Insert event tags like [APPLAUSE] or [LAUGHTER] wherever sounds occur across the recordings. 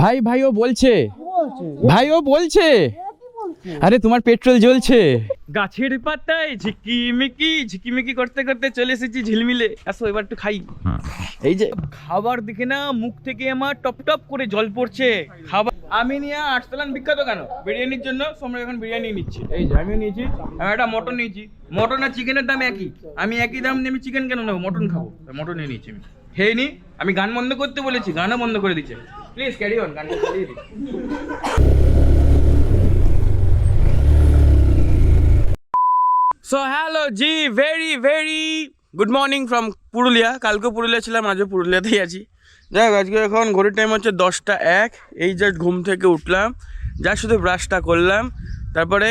ভাই ভাই, ও বলছে। ভাই, ও বলছে। আরে, তোমার পেট্রোল জ্বলছে। গাছের পাতায় ঝিকিমিকি ঝিকিমিকি করতে করতে চলে এসেছি ঝিলমিলে। আসো, এবার একটু খাই। এই যে, খাবার দেখে না, মুখ থেকে আমার টপ টপ করে জল পড়ছে। খাবার আমি নিয়ে আটতলান বিখ্যাত কেন? বিরিয়ানির জন্য তোমরা এখন বিরিয়ানি নিচ্ছি। এই যে, আমিও নিয়েছি, আমি একটা মটন নিয়েছি। মটন আর চিকেনের দাম একই। আমি একই দাম দিয়ে আমি চিকেন কেন নেব? মটন খাব। মটন নিয়ে নিয়েছি আমি। খেয়ে আমি গান বন্ধ করতে বলেছি, গানও বন্ধ করে দিচ্ছে। প্লিজ ক্যারি অন দিই। So hello ji very very good morning from Purulia. কালকে পুরুলিয়া ছিলাম, আজও পুরুলিয়াতেই আছি। যাই হোক, আজকে এখন ঘড়ির টাইম হচ্ছে দশটা এক। এই জাস্ট ঘুম থেকে উঠলাম, যা শুধু ব্রাশটা করলাম। তারপরে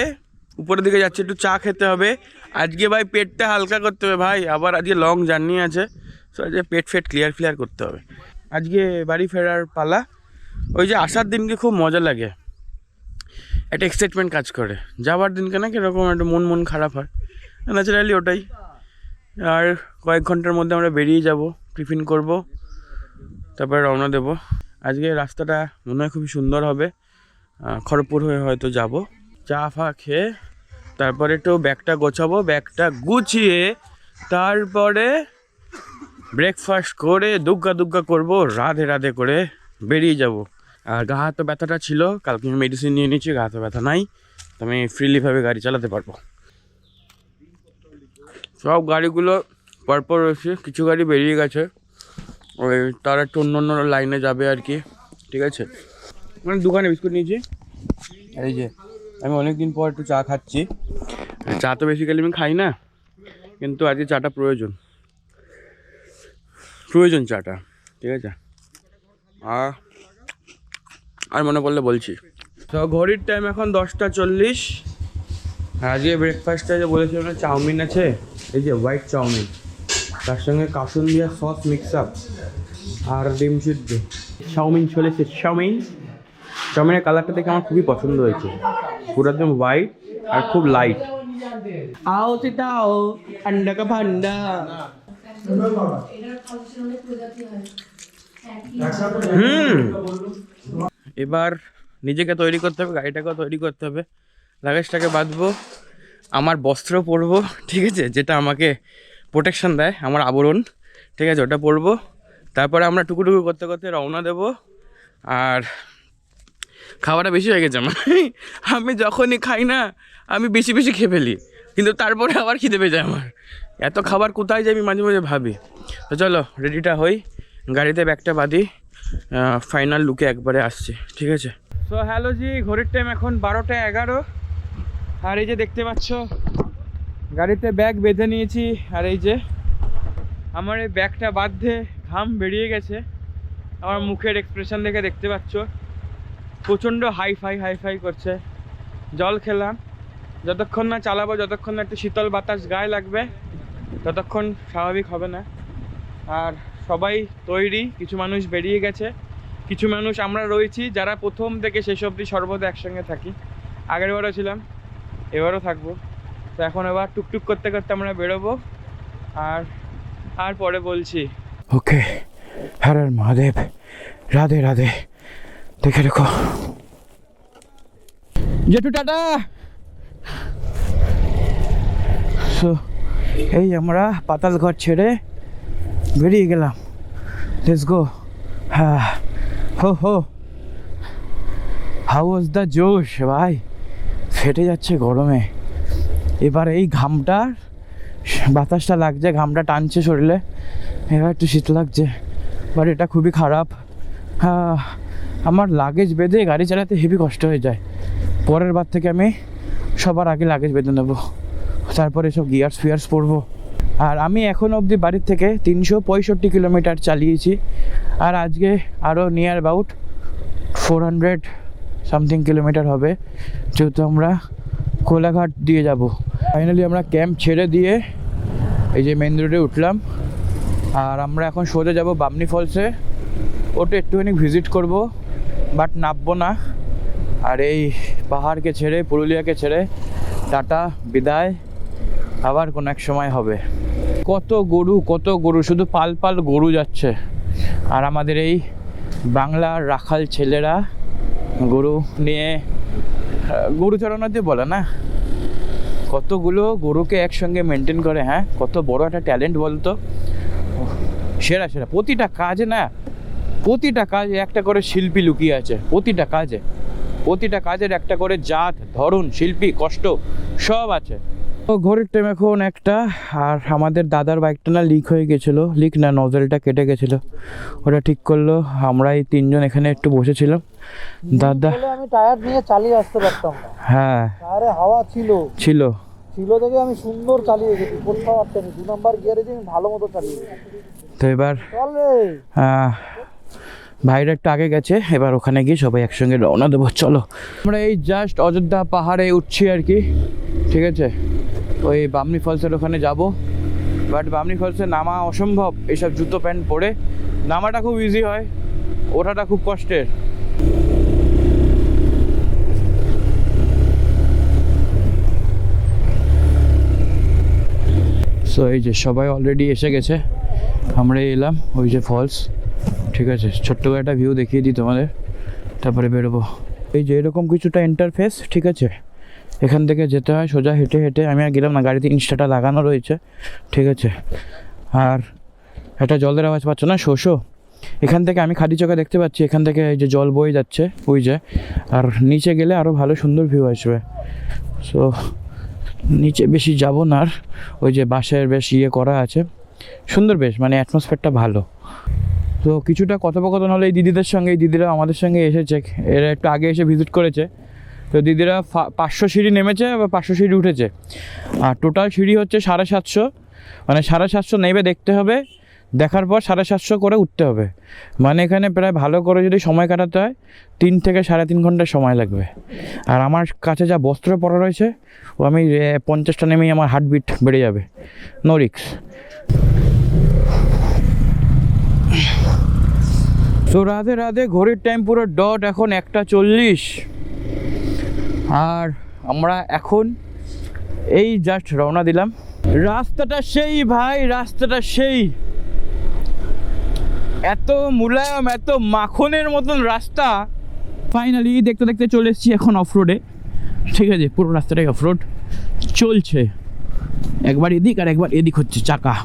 উপরের দিকে যাচ্ছি, একটু চা খেতে হবে। আজকে ভাই পেটটা হালকা করতে হবে ভাই, আবার আজকে লং জার্নি আছে। সো আজকে পেট ফেট ক্লিয়ার ক্লিয়ার করতে হবে। আজকে বাড়ি ফেরার পালা। ওই যে আসার দিনকে খুব মজা লাগে। একটা এক্সাইটমেন্ট কাজ করে। যাওয়ার দিনকে না কীরকম একটা মন মন খারাপ হয়। ন্যাচারালি ওটাই। আর কয়েক ঘণ্টার মধ্যে আমরা বেরিয়ে যাব, টিফিন করব, তারপরে রওনা দেব। আজকে রাস্তাটা মনে হয় খুবই সুন্দর হবে। খড়গপুর হয়ে হয়তো যাব। চা ফা খেয়ে তারপরে একটু ব্যাগটা গোছাবো। ব্যাগটা গুছিয়ে তারপরে ব্রেকফাস্ট করে দুগ্গা দুগ্গা করব, রাধে রাধে করে বেরিয়ে যাব। আর গা হাতে ব্যথাটা ছিল, কালকে আমি মেডিসিন নিয়ে নিয়েছি, গা হাতে ব্যথা নাই, তো আমি ফ্রিলিভাবে গাড়ি চালাতে পারব। সব গাড়িগুলো পরপর রয়েছে কিছু গাড়ি বেরিয়ে গেছে। ওই তারা একটু অন্য অন্য লাইনে যাবে আর কি, ঠিক আছে? মানে দোকানে বিস্কুট নিয়েছি। এই যে, আমি অনেক দিন পর একটু চা খাচ্ছি। চা তো বেসিক্যালি আমি খাই না, কিন্তু আজকে চাটা প্রয়োজন। প্রয়োজন চাটা, ঠিক আছে? আর মনে পড়লে বলছি। তো ঘড়ির টাইম এখন দশটা চল্লিশ। আর আজকে ব্রেকফাস্টে যে বলেছিলাম না, চাউমিন আছে? এই যে হোয়াইট চাউমিন। তার সঙ্গে কাসুন দিয়া সস মিক্স আপ আর ডিম সিদ্ধ। চাউমিন চলেছে চাউমিন, চাউমিনের কালারটা দেখে আমার খুবই পছন্দ হয়েছে। পুরো একদম হোয়াইট আর খুব লাইট আও চিতাও আন্ডা কা ভান্ডা হুম। এবার নিজেকে তৈরি করতে হবে গাড়িটাকেও তৈরি করতে হবে। লাগেজটাকে বাঁধবো আমার বস্ত্র পরবো ঠিক আছে যেটা আমাকে প্রোটেকশন দেয় আমার আবরণ ঠিক আছে ওটা পরবো। তারপরে আমরা টুকুটুকু করতে করতে রওনা দেবো। আর খাওয়াটা বেশি হয়ে গেছে আমার। আমি যখনই খাই না আমি বেশি বেশি খেয়ে ফেলি। কিন্তু তারপরে আবার খিদে পেয়ে যায় আমার। এত খাবার কোথায় আমি মাঝে মাঝে ভাবি। তো চলো রেডিটা হই। গাড়িতে ব্যাগটা বাঁধি ফাইনাল লুকে একবারে আসছে, ঠিক আছে? সো হ্যালো জি, ঘড়ির টাইম এখন বারোটা এগারো। আর এই যে দেখতে পাচ্ছ, গাড়িতে ব্যাগ বেঁধে নিয়েছি। আর এই যে আমার এই ব্যাগটা বাঁধতে ঘাম বেরিয়ে গেছে। আমার মুখের এক্সপ্রেশন দেখে দেখতে পাচ্ছ। প্রচণ্ড হাই ফাই হাই ফাই করছে। জল খেলাম। যতক্ষণ না চালাবো যতক্ষণ না একটু শীতল বাতাস গায়ে লাগবে ততক্ষণ স্বাভাবিক হবে না। আর সবাই তৈরি কিছু মানুষ বেরিয়ে গেছে। কিছু মানুষ আমরা রয়েছি যারা প্রথম থেকে শেষ অবধি সর্বদা একসঙ্গে থাকি। আগের বারও ছিলাম এবারও থাকব। তো এখন এবার টুকটুক করতে করতে আমরা বেরোবো। আর আর পরে বলছি। ওকে হর মহাদেব। রাধে রাধে। দেখে রেখো। জেঠু টাটা! সো, এই আমরা পাতাল ঘর ছেড়ে বেরিয়ে গেলাম। লেটস গো হ্যাঁ। হো হো। হাউ ওয়াজ দ্য জোশ ভাই? ফেটে যাচ্ছে গরমে। এবার এই ঘামটা, বাতাসটা লাগছে, ঘামটা টানছে শরীরে। এবার একটু শীত লাগছে বাট এটা খুবই খারাপ। হ্যাঁ আমার লাগেজ বেঁধে গাড়ি চালাতে হেভি কষ্ট হয়ে যায়। পরের বার থেকে আমি সবার আগে লাগেজ বেঁধে নেব। তারপরে সব গিয়ার্স ফিয়ার্স পরবো। আর আমি এখন অবধি বাড়ির থেকে তিনশো পঁয়ষট্টি কিলোমিটার চালিয়েছি। আর আজকে আরও near about four hundred something kilometre হবে। যেহেতু আমরা কোলাঘাট দিয়ে যাব। ফাইনালি আমরা ক্যাম্প ছেড়ে দিয়ে এই যে মেন রোডে উঠলাম। আর আমরা এখন সোজা যাব বামনি ফলসে ওটা একটুখানি ভিজিট করব বাট নামবো না। আর এই পাহাড়কে ছেড়ে, পুরুলিয়াকে ছেড়ে, টাটা, বিদায়। আবার কোনো এক সময় হবে। কত গরু কত গরু, শুধু পাল পাল গরু যাচ্ছে। আর আমাদের এই বাংলার রাখাল ছেলেরা গরু নিয়ে গরু চড়ানোতে বলে না? কতগুলো গরুকে একসঙ্গে মেনটেন করে হ্যাঁ? কত বড় একটা ট্যালেন্ট বলতো? সেরা সেরা। প্রতিটা কাজে না, প্রতিটা কাজে একটা করে শিল্পী লুকিয়ে আছে। প্রতিটা কাজে, প্রতিটা কাজের একটা করে জাত, ধরন, শিল্পী, কষ্ট, সব আছে। তো ঘড়ির টাইম এখন একটা আর আমাদের দাদার বাইকটা না লিক হয়ে গেছিল লিক না নজলটা কেটে গেছিল। ওটা ঠিক করল আমরা এই তিনজন এখানে একটু বসেছিলাম। দাদা আমি টায়ার নিয়ে চালিয়ে আসতে পারতাম। না হ্যাঁ টায়ারে হাওয়া ছিল। ছিল। ছিল দেখে আমি সুন্দর চালিয়ে গেছি কোথাও আটকানি দু নাম্বার গিয়ারে আমি ভালো মতো চালিয়ে গেছি। তো এবার ভাইরা একটু আগে গেছে এবার ওখানে গিয়ে সবাই একসঙ্গে রওনা দেবো চলো। আমরা এই জাস্ট অযোধ্যা পাহাড়ে উঠছি আর কি ঠিক আছে? ওই বামনি ফলসের ওখানে যাব। বাট বামনি ফলসে নামা অসম্ভব এইসব জুতো প্যান্ট পরে। নামাটা খুব ইজি হয়, ওঠাটা খুব কষ্টের। সো এই যে সবাই অলরেডি এসে গেছে, আমরা এলাম ওই যে ফলস। ঠিক আছে, ছোট্ট একটা ভিউ দেখিয়ে দিই তোমাদের, তারপরে বেরোবো। এই যে এরকম কিছুটা ইন্টারফেস ঠিক আছে? এখান থেকে যেতে হয়, সোজা হেঁটে হেঁটে। আমি আর গেলাম না, গাড়িতে ইনস্টাটা লাগানো রয়েছে, ঠিক আছে। আর একটা জলের আওয়াজ পাচ্ছ না? শোষো। এখান থেকে আমি খাদি চোখে দেখতে পাচ্ছি, এখান থেকে এই যে জল বয়ে যাচ্ছে, ওই যে। আর নিচে গেলে আরও ভালো সুন্দর ভিউ আসবে। সো নিচে বেশি যাব না আর, ওই যে বাসের বেশ ইয়ে করা আছে। সুন্দর বেশ মানে অ্যাটমসফিয়ারটা ভালো। তো কিছুটা কথোপকথন হলো এই দিদিদের সঙ্গে, এই দিদিরা আমাদের সঙ্গে এসেছে। এরা একটু আগে এসে ভিজিট করেছে। তো দিদিরা পাঁচশো সিঁড়ি নেমেছে বা পাঁচশো সিঁড়ি উঠেছে। আর টোটাল সিঁড়ি হচ্ছে সাড়ে সাতশো। মানে সাড়ে সাতশো নেবে দেখতে হবে, দেখার পর সাড়ে সাতশো করে উঠতে হবে। মানে এখানে প্রায় ভালো করে যদি সময় কাটাতে হয়, তিন থেকে সাড়ে তিন ঘণ্টা সময় লাগবে। আর আমার কাছে যা বস্ত্র পরা রয়েছে, ও আমি পঞ্চাশটা নেমেই আমার হার্টবিট বেড়ে যাবে। নো রিক্স তো রাধে রাধে, ঘড়ির টাইম পুরো ডট এখন একটা চল্লিশ। আর আমরা এখন এই জাস্ট রওনা দিলাম। রাস্তাটা সেই ভাই, রাস্তাটা সেই। এত মুলায়ম, এত মাখনের মতন রাস্তা। ফাইনালি দেখতে দেখতে চলে এসেছি এখন অফ রোডে ঠিক আছে, পুরো রাস্তাটাই অফ রোড চলছে। একবার এদিক আর একবার এদিক হচ্ছে চাকা।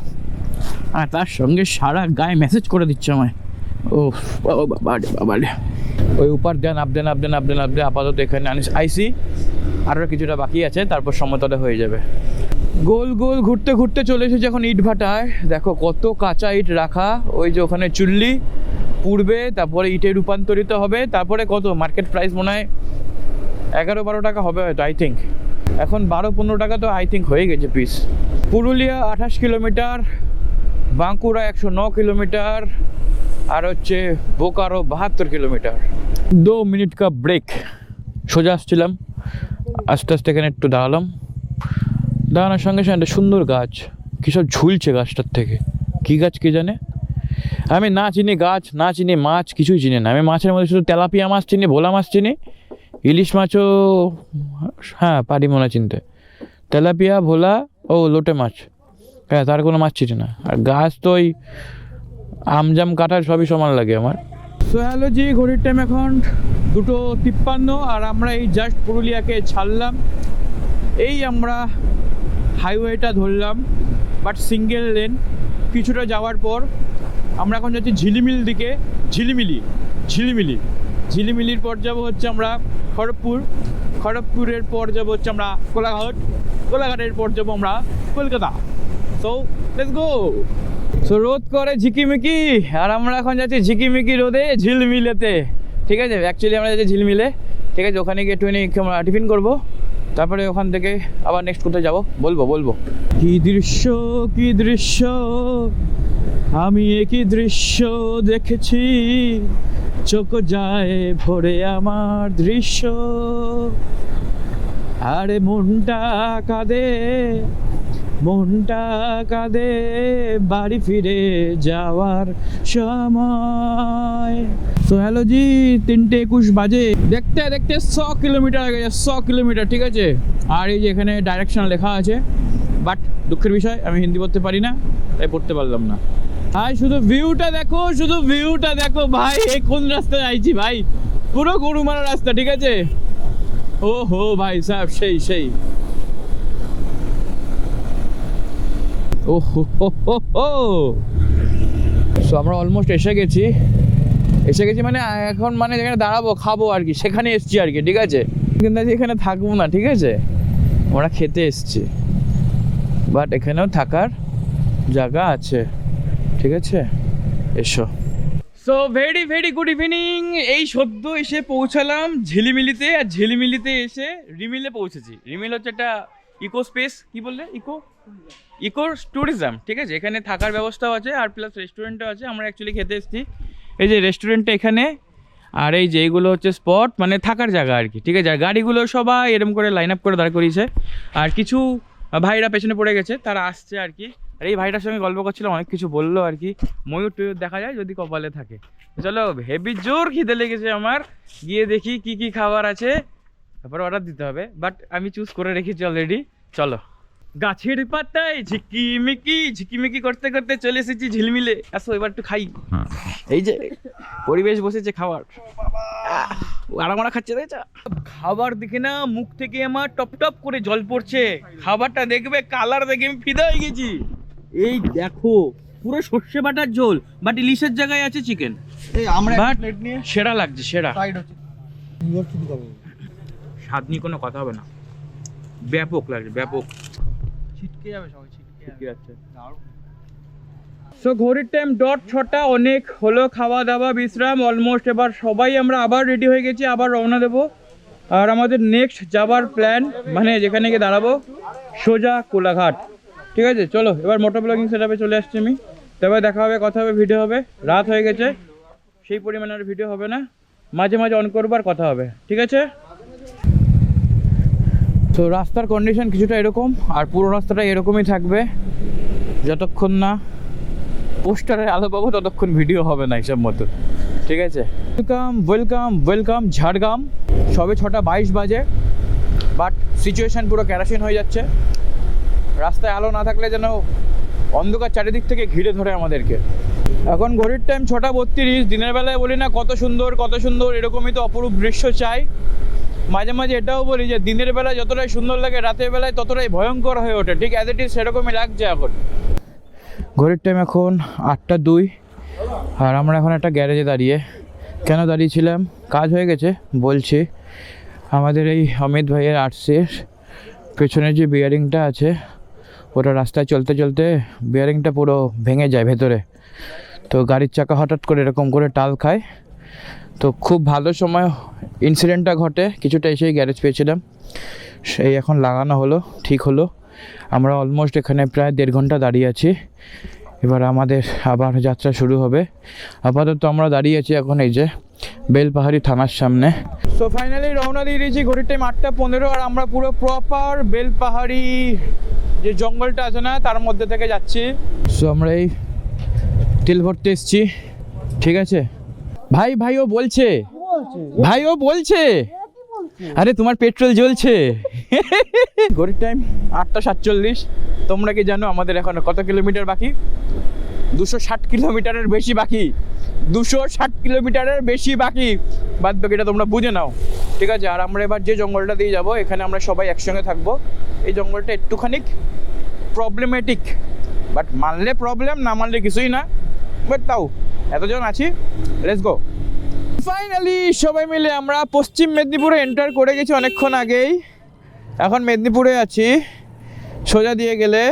আর তার সঙ্গে সারা গায়ে মেসেজ করে দিচ্ছে আমায়। ও বাবা বাবা বাবা ওই উপর দেন, আপ দেন আপ দেন আপ দেন আপ দেন, আপাতত এখানে আনিস। আইসি আরও কিছুটা বাকি আছে, তারপর সমতলে হয়ে যাবে। গোল গোল, ঘুরতে ঘুরতে চলে এসেছে এখন ইট ভাটায় দেখো কত কাঁচা ইট রাখা, ওই যে ওখানে চুল্লি পুড়বে তারপরে ইটে রূপান্তরিত হবে, তারপরে কত? মার্কেট প্রাইস মনে হয় এগারো, বারো টাকা হবে হয়তো আই থিঙ্ক এখন বারো, পনেরো টাকা তো আই থিঙ্ক হয়ে গেছে পিস পুরুলিয়া আঠাশ কিলোমিটার, বাঁকুড়া একশো ন কিলোমিটার আর হচ্ছে বোকারো বাহাত্তর কিলোমিটার। দু মিনিট কা ব্রেক সোজা আসছিলাম। আস্তে আস্তে এখানে একটু দাঁড়ালাম। দাঁড়ানোর সঙ্গে সঙ্গে একটা সুন্দর গাছ। কী সব ঝুলছে গাছটার থেকে। কী গাছ কে জানে? আমি না চিনি গাছ, না চিনি মাছ, কিছুই চিনি না। আমি মাছের মধ্যে শুধু তেলাপিয়া মাছ চিনি, ভোলা মাছ চিনি। ইলিশ মাছও হ্যাঁ পারি মনে চিনতে। তেলাপিয়া, ভোলা ও লোটে মাছ। হ্যাঁ তার কোনো মাছ চিনি না। আর গাছ তো ওই আমজাম কাটার সবই সমান লাগে আমার। তো হ্যালো জি ঘড়ির টাইম এখন দুটো তিপ্পান্ন আর আমরা এই জাস্ট পুরুলিয়াকে ছাড়লাম। এই আমরা হাইওয়েটা ধরলাম বাট সিঙ্গেল লেন কিছুটা যাওয়ার পর আমরা এখন যাচ্ছি ঝিলিমিল দিকে। ঝিলিমিলি ঝিলিমিলি, ঝিলিমিলির পর যাব হচ্ছে আমরা খড়গপুর। খড়গপুরের পর যাব হচ্ছে আমরা কোলাঘাট। কোলাঘাটের পর যাব আমরা Kolkata. So let's go so রোদ করে ঝিকিমিকি, আর আমরা এখন যাচ্ছি ঝিকিমিকি রোদে ঝিলমিলেতে। ঠিক আছে? অ্যাকচুয়ালি আমরা যাচ্ছি ঝিলমিলে। ঠিক আছে? ওখানে গিয়ে একটুখানি আমরা টিফিন করব। তারপরে ওখান থেকে আবার নেক্সট কোথায় যাব? বলব বলব। কি দৃশ্য কি দৃশ্য? আমি একই দৃশ্য দেখেছি। চোখ যায় ভরে আমার দৃশ্য। আরে মনটা কাঁদে। মনটা কাঁদে বাড়ি ফিরে যাওয়ার সময়। তো হ্যালো জি, তিনটে একুশ বাজে। দেখতে দেখতে শ কিলোমিটার আগে শ কিলোমিটার, ঠিক আছে? আর এই যে এখানে ডাইরেকশন লেখা আছে বাট দুঃখের বিষয়, আমি হিন্দি পড়তে পারি না, তাই পড়তে পারলাম না। ভাই, শুধু ভিউটা দেখো, শুধু ভিউটা দেখো, ভাই, এই কোন রাস্তায় আইছি ভাই? পুরো গরুমারা রাস্তা, ঠিক আছে? ও হো ভাই, সাহেব, সেই সেই। ও হো সো আমরা অলমোস্ট এসে গেছি। এসে গেছি মানে এখন মানে যেখানে দাঁড়াবো, খাব আর কি, সেখানে এসছি আর কি, ঠিক আছে? কিন্তু এখানে থাকব না, ঠিক আছে? আমরা খেতে এসছি। বাট এখানেও থাকার জায়গা আছে, ঠিক আছে? এসো। So very very good evening এই সদ্য এসে পৌঁছালাম ঝিলিমিলিতে, আর ঝিলিমিলিতে এসে রিমিলে পৌঁছেছি। রিমিল হচ্ছে একটা ইকো স্পেস কি বললে? ইকো ইকো ট্যুরিজম, ঠিক আছে? এখানে থাকার ব্যবস্থাও আছে আর প্লাস রেস্টুরেন্টও আছে। আমরা অ্যাকচুয়ালি খেতে এসেছি। এই যে রেস্টুরেন্টটা এখানে, আর এই যে এইগুলো হচ্ছে স্পট মানে থাকার জায়গা আর কি, ঠিক আছে? আর গাড়িগুলো সবাই এরম করে লাইন আপ করে দাঁড় করিয়েছে। আর কিছু ভাইরা পেছনে পড়ে গেছে, তারা আসছে আর কি। আর এই ভাইটার সঙ্গে গল্প করছিল অনেক কিছু বলল আর কি। ময়ূর টয়ূর দেখা যায় যদি কপালে থাকে। চলো হেভি জোর খিদে লেগেছে আমার। গিয়ে দেখি কি কি খাবার আছে। তারপর অর্ডার দিতে হবে বাট আমি চুজ করে রেখেছি অলরেডি চলো। গাছের পাতায় ঝিকিমিকি ঝিকিমিকি করতে করতে চলে এসেছি ঝিলমিলে। আসো এবার একটু খাই। এই যে পরিবেশ বসেছে খাবার। আরামারা খাচ্ছে দেখেছ খাবার দেখে না মুখ থেকে আমার টপ টপ করে জল পড়ছে। খাবারটা দেখবে কালার দেখে আমি ফিদা হয়ে গেছি। এই দেখো পুরো সর্ষে বাটার ঝোল বাট ইলিশের জায়গায় আছে চিকেন। এই আমরা প্লেট নিয়ে সেরা লাগছে সেরা। স্বাদ নিয়ে কোনো কথা হবে না। ব্যাপক লাগছে ব্যাপক। ছিটকে যাবে সবাই ছিটকে যাবে। যাচ্ছে। সো ঘড়ির টাইম ডট ছটা অনেক হলো খাওয়া দাওয়া বিশ্রাম অলমোস্ট এবার সবাই আমরা আবার রেডি হয়ে গেছি আবার রওনা দেবো। আর আমাদের নেক্সট যাবার প্ল্যান মানে যেখানে গিয়ে দাঁড়াবো সোজা কোলাঘাট। ঠিক আছে? চলো এবার মোটর ব্লগিং সেটআপে চলে আসছি আমি। তবে দেখা হবে কথা হবে ভিডিও হবে। রাত হয়ে গেছে। সেই পরিমাণে আর ভিডিও হবে না। মাঝে মাঝে অন করব আর কথা হবে। ঠিক আছে? তো রাস্তার কন্ডিশন কিছুটা এরকম, আর পুরো রাস্তাটা এরকমই থাকবে। যতক্ষণ না পোস্টারে আলো পাবো, ততক্ষণ ভিডিও হবে না হিসাব মতো। ঠিক আছে? Welcome welcome welcome Jhargram. সবে ছটা বাইশ বাজে বাট সিচুয়েশান পুরো ক্যারাসিন হয়ে যাচ্ছে। রাস্তায় আলো না থাকলে যেন অন্ধকার চারিদিক থেকে ঘিরে ধরে আমাদেরকে। এখন ঘড়ির টাইম ছটা বত্রিশ, দিনের বেলায় বলি না কত সুন্দর কত সুন্দর, এরকমই তো অপরূপ দৃশ্য চাই। মাঝে মাঝে এটাও বলি যে দিনের বেলায় যতটাই সুন্দর লাগে, রাতের বেলায় ততটাই ভয়ঙ্কর হয়ে ওঠে। ঠিক অ্যাজ ইট ইজ সেরকমই লাগছে এখন। ঘড়ির টাইম এখন আটটা দুই, আর আমরা এখন একটা গ্যারেজে দাঁড়িয়ে। কেন দাঁড়িয়েছিলাম? কাজ হয়ে গেছে, বলছি। আমাদের এই অমিত ভাইয়ের আর্টসের পেছনে যে বিয়ারিংটা আছে, ওটা রাস্তায় চলতে চলতে বিয়ারিংটা পুরো ভেঙে যায় ভেতরে। তো গাড়ির চাকা হঠাৎ করে এরকম করে টাল খায়। তো খুব ভালো সময় ইনসিডেন্টটা ঘটে। কিছুটা এসেই গ্যারেজ পেয়েছিলাম। সেই এখন লাগানো হলো, ঠিক হলো। আমরা অলমোস্ট এখানে প্রায় দেড় ঘণ্টা দাঁড়িয়ে আছি। এবার আমাদের আবার যাত্রা শুরু হবে। আপাতত আমরা দাঁড়িয়ে আছি এখন এই যে বেলপাহাড়ি থানার সামনে। সো ফাইনালি রওনা দিয়ে দিয়েছি ঘড়ির টাইম আটটা পনেরো আর আমরা পুরো প্রপার বেলপাহাড়ি যে জঙ্গলটা আছে না, তার মধ্যে থেকে যাচ্ছি। সো আমরা এই তেল ভরতে এসছি। ঠিক আছে? ভাই ভাই, ও বলছে। ভাই, ও বলছে। আরে, তোমার পেট্রোল জ্বলছে। ঘড়ির টাইম আটটা সাতচল্লিশ। তোমরা কি জানো আমাদের এখন কত কিলোমিটার বাকি? দুশো ষাট কিলোমিটারের বেশি বাকি। দুশো ষাট কিলোমিটারের বেশি বাকি। বাদ বাকিটা তোমরা বুঝে নাও। ঠিক আছে, আর আমরা এবার যে জঙ্গলটা দিয়ে যাব, এখানে আমরা সবাই একসঙ্গে থাকব। এই জঙ্গলটা একটুখানি প্রবলেমেটিক বাট মানলে প্রবলেম না মানলে কিছুই না। বাট তাও এতজন আছি? লেটস গো ফাইনালি সবাই মিলে আমরা পশ্চিম মেদিনীপুরে এন্টার করে গেছি অনেকক্ষণ আগেই। এখন মেদিনীপুরে আছি। সোজা দিয়ে গেলে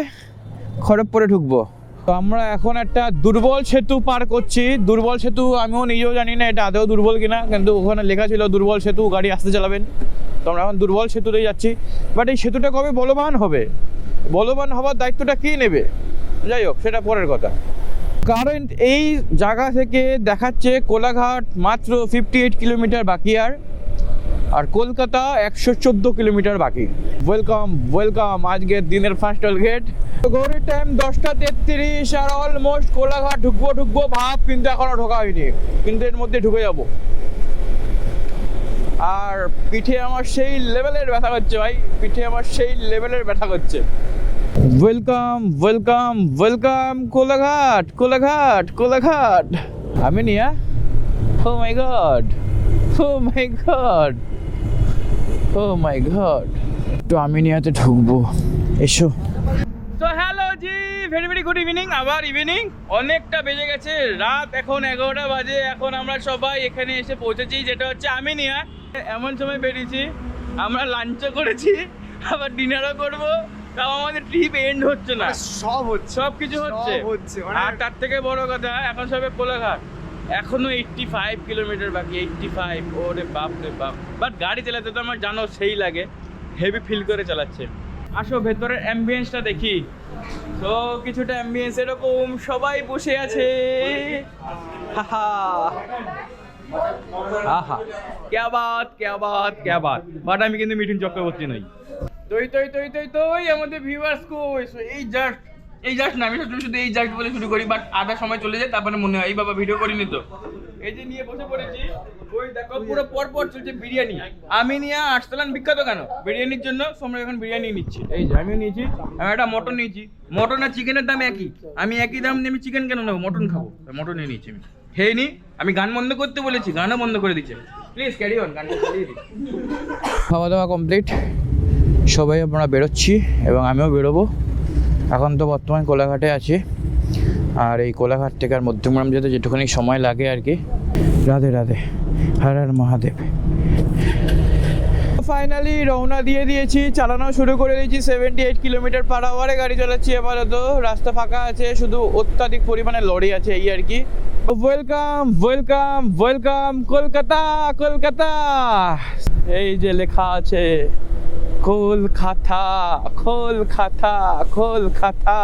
খড়গপুরে ঢুকবো। তো আমরা এখন একটা দুর্বল সেতু পার করছি। দুর্বল সেতু আমিও নিজেও জানি না, এটা আদৌ দুর্বল কিনা, কিন্তু ওখানে লেখা ছিল দুর্বল সেতু, গাড়ি আসতে চালাবেন। তো আমরা এখন দুর্বল সেতুতেই যাচ্ছি। বাট এই সেতুটা কবে বলবান হবে? বলবান হওয়ার দায়িত্বটা কে নেবে? যাই হোক, সেটা পরের কথা। কারণ এই জায়গা থেকে দেখাচ্ছে কোলাঘাট মাত্র ফিফটি এইট কিলোমিটার বাকি আর আর কলকাতা একশো চোদ্দ কিলোমিটার বাকি। ওয়েলকাম ওয়েলকাম আজকের দিনের ফার্স্ট অল গেট ঘড়ির টাইম দশটা তেত্রিশ আর অলমোস্ট কোলাঘাট ঢুকবো ঢুকবো, ভাব, কিন্তু এখনও ঢোকা হয়নি। কিন্তু এর মধ্যে ঢুকে যাব। আর পিঠে আমার সেই লেভেলের ব্যথা করছে ভাই। পিঠে আমার সেই লেভেলের ব্যথা করছে। Welcome welcome welcome Kolaghat Kolaghat Kolaghat. আমি নিয়া। ও my god oh my god oh my god তো আমি নিয়াতে ঢুকবো। এসো। তো hello ji very very good evening আবার ইভিনিং অনেকটা বেজে গেছে। রাত এখন এগারোটা বাজে। এখন আমরা সবাই এখানে এসে পৌঁছেছি। যেটা হচ্ছে আমিনিয়া এমন সময় বেরিয়েছি আমরা লাঞ্চও করেছি আবার ডিনারও করব তাও আমাদের ট্রিপ এন্ড হচ্ছে না। সব হচ্ছে সব কিছু হচ্ছে। মানে- আর তার থেকে বড় কথা এখন সবে কোলাঘাট। এখনও এইটটি ফাইভ কিলোমিটার বাকি এইটটি ফাইভ ওরে বাপ রে বাপ। বাট গাড়ি চালাতে তো আমার জানো সেই লাগে হেভি ফিল করে চালাচ্ছে। আসো ভেতরের অ্যাম্বিয়েন্সটা দেখি। তো কিছুটা অ্যাম্বিয়েন্স এরকম সবাই বসে আছে। হাহা আহা। ক্যা বাত ক্যা বাত ক্যা বাত। বাট আমি কিন্তু মিঠুন চক্রবর্তী নই। তৈ তৈ তৈ তৈ তৈ আমাদের ভিউয়ার্স কই এই জাস্ট এই জাস্ট না আমি শুধু এই জাস্ট বলে শুরু করি বাট আধা সময় চলে যায় তারপরে মনে হয় এই বাবা ভিডিও করিনি তো। এই যে নিয়ে বসে পড়েছি ওই দেখো পুরো পর পর চলছে বিরিয়ানি। আমি নিয়ে আটতলান বিখ্যাত কেন? বিরিয়ানির জন্য তোমরা এখন বিরিয়ানি নিচ্ছি। এই যে আমিও নিয়েছি আমি একটা মটন নিয়েছি। মটন আর চিকেনের দাম একই। আমি একই দাম দিয়ে আমি চিকেন কেন নেব? মটন খাব। মটনই নিয়েছি আমি। খেয়ে নি? আমি গান বন্ধ করতে বলেছি, গানও বন্ধ করে দিচ্ছে। প্লিজ ক্যারি অন দিই। খাওয়া দাওয়া কমপ্লিট সবাই আমরা বেরোচ্ছি এবং আমিও বেরোবো। এখন তো বর্তমান কোলাঘাটে আছি। আর এই কোলাঘাট থেকে আর মধ্যমগ্রাম যেতে যেটুখানি সময় লাগে আর কি। রাধে রাধে। হর হর মহাদেব। ফাইনালি রওনা দিয়ে দিয়েছি, চালানো শুরু করে দিয়েছি। সেভেন্টি এইট কিলোমিটার পার আওয়ারে গাড়ি চালাচ্ছি আপাতত রাস্তা ফাঁকা আছে, শুধু অত্যাধিক পরিমাণে লরি আছে এই আর কি। Welcome welcome welcome Kolkata Kolkata এই যে লেখা আছে, কলকাতা কলকাতা কলকাতা।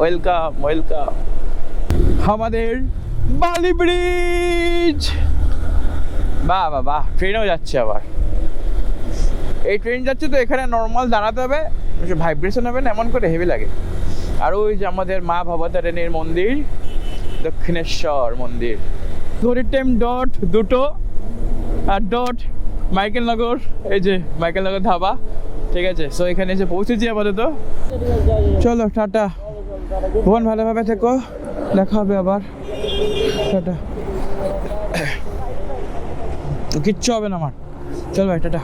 ওয়েলকাম ওয়েলকাম আমাদের বালি ব্রিজ বাহ বাহ বাহ ট্রেনেও যাচ্ছে আবার। এই ট্রেন যাচ্ছে তো এখানে নর্মাল দাঁড়াতে হবে ভাইব্রেশন হবে না, এমন করে হেভি লাগে। আর ওই যে আমাদের মা ভবতারিণীর মন্দির। দক্ষিণেশ্বর মন্দির। ঘড়ির টাইম ডট দুটো আর ডট মাইকেল নগর এই যে মাইকেল নগর ধাবা ঠিক আছে? সো এখানে এসে পৌঁছেছি আপাতত। চলো টাটা। বোন ভালোভাবে থেকো। দেখা হবে আবার। টাটা। তো [COUGHS] কিচ্ছু হবে না আমার। চল ভাই টাটা।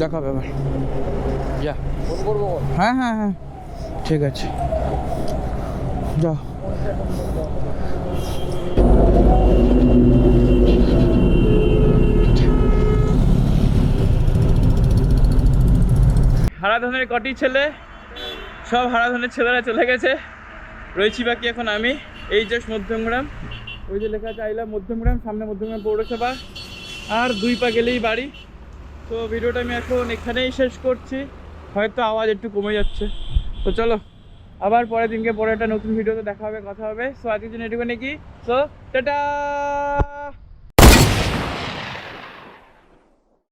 দেখা হবে আবার। যা। হ্যাঁ হ্যাঁ হ্যাঁ। ঠিক আছে। যাও। হারাধনের কটি ছেলে? সব হারাধনের ছেলেরা চলে গেছে। রয়েছি বাকি এখন আমি, এই জাস্ট মধ্যমগ্রাম। ওই যে লেখা চাইলাম মধ্যমগ্রাম সামনে মধ্যমগ্রাম পৌরসভা। আর দুই পা গেলেই বাড়ি। তো ভিডিওটা আমি এখন এখানেই শেষ করছি। হয়তো আওয়াজ একটু কমে যাচ্ছে। তো চলো আবার পরের দিনকে পরে একটা নতুন ভিডিওতে দেখা হবে, কথা হবে। সো আজকের জন্য এটুকুনি কি? So tata